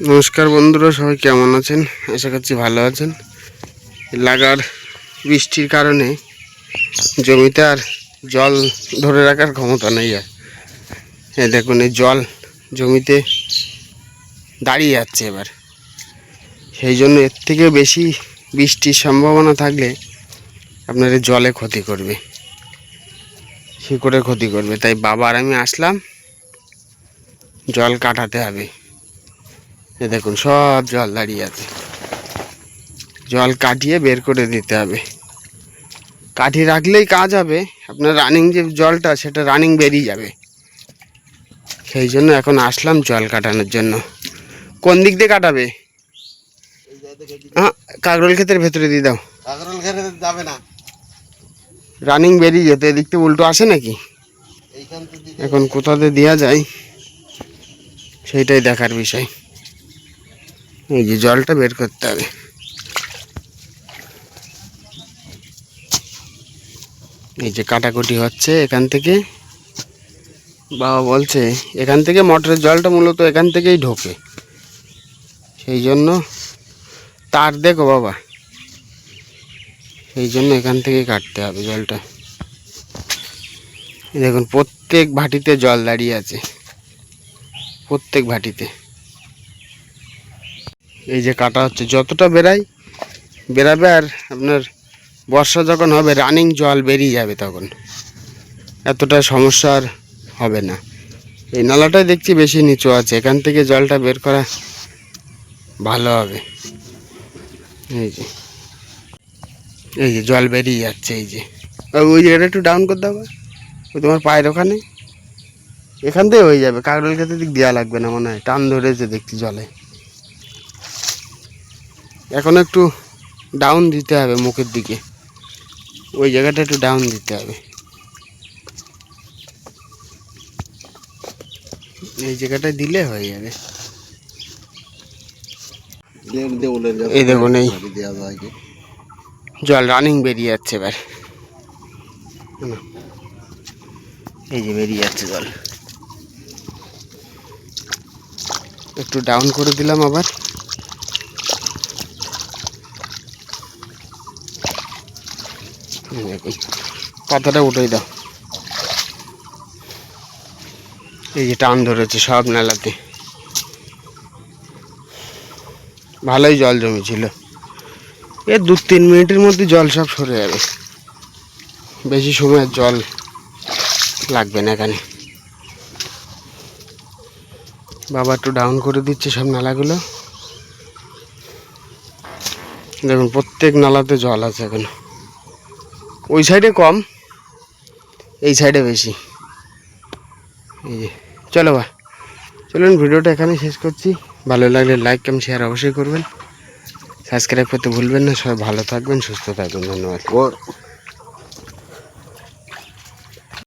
নমস্কার বন্ধুরা, সবাই কেমন আছেন? আশা করছি ভালো আছেন। লাগার বৃষ্টির কারণে জমিতে আর জল ধরে রাখার ক্ষমতা নেই আর। এই দেখুন, এই জল জমিতে দাঁড়িয়ে যাচ্ছে এবার। সেই জন্য এর থেকে বেশি বৃষ্টির সম্ভাবনা থাকলে আপনার জলে ক্ষতি করবে। শিকড়ে ক্ষতি করবে। তাই বাবার আমি আসলাম, জল কাটাতে হবে। এ দেখুন সব জল দাঁড়িয়ে আছে। জল কাটিয়ে বের করে দিতে হবে। কাঠিয়ে রাখলেই কাজ হবে। আপনার রানিং যে জলটা সেটা রানিং বেরিয়ে যাবে। সেই জন্য এখন আসলাম জল কাটানোর জন্য। কোন দিক দিয়ে কাটাবে? হ্যাঁ কাকরোল ক্ষেতের ভেতরে দিয়ে দাও। কাকরল ঘেরে যাবে না। রানিং বেরিয়ে যেত এদিক থেকে উল্টো আসে নাকি? এখন কোথাতে দেওয়া যায় সেইটাই দেখার বিষয়। এই যে জলটা বের করতে হবে। এই যে কাটাকুটি হচ্ছে এখান থেকে। বাবা বলছে, এখান থেকে মটরের জলটা মূলত এখান থেকেই ঢোকে। সেই জন্য তার দেখো বাবা, সেই জন্য এখান থেকেই কাটতে হবে জলটা। দেখুন, প্রত্যেক ভাটিতে জল দাঁড়িয়ে আছে। প্রত্যেক ভাটিতে। এই যে কাটা হচ্ছে, যতটা বেরাই বেরাবে আর আপনার বর্ষা যখন হবে রানিং জল বেরিয়ে যাবে তখন। এতটা সমস্যা আর হবে না। এই নালাটাই দেখছি বেশি নিচু আছে, এখান থেকে জলটা বের করা ভালো হবে। এই যে এই যে জল বেরিয়ে যাচ্ছে, এই যে। ওই জায়গাটা একটু ডাউন করে দাও ওই তোমার পায়ের ওখানে? এখান থেকে হয়ে যাবে কাকরোল খেতে দিক দেওয়া লাগবে না মনে হয়, টান ধরেছে দেখছি জলে। এখন একটু ডাউন দিতে হবে মুখের দিকে। ওই জায়গাটা একটু ডাউন দিতে হবে। এই জায়গাটা দিলে হয়ে যাবে। এই দেখুন এই জল রানিং বেরিয়ে যাচ্ছে এবার। এই যে বেরিয়ে যাচ্ছে জল। একটু ডাউন করে দিলাম আবার এই দেখুন পাতাটা উঠে দাও। এই যে টান ধরেছে সব নালাতে। ভালোই জল জমেছিল। এ দু তিন মিনিটের মধ্যে জল সব সরে যাবে। বেশি সময় জল লাগবে না এখানে। বাবা একটু ডাউন করে দিচ্ছে সব নালাগুলো। দেখুন, প্রত্যেক নালাতে জল আছে এখন। ওই সাইডে কম, এই সাইডে বেশি। এই যে, চলো বা, চলুন ভিডিওটা এখানে শেষ করছি। ভালো লাগলে লাইক কম শেয়ার অবশ্যই করবেন। সাবস্ক্রাইব করতে ভুলবেন না, সবাই ভালো থাকবেন, সুস্থ থাকবেন, ধন্যবাদ।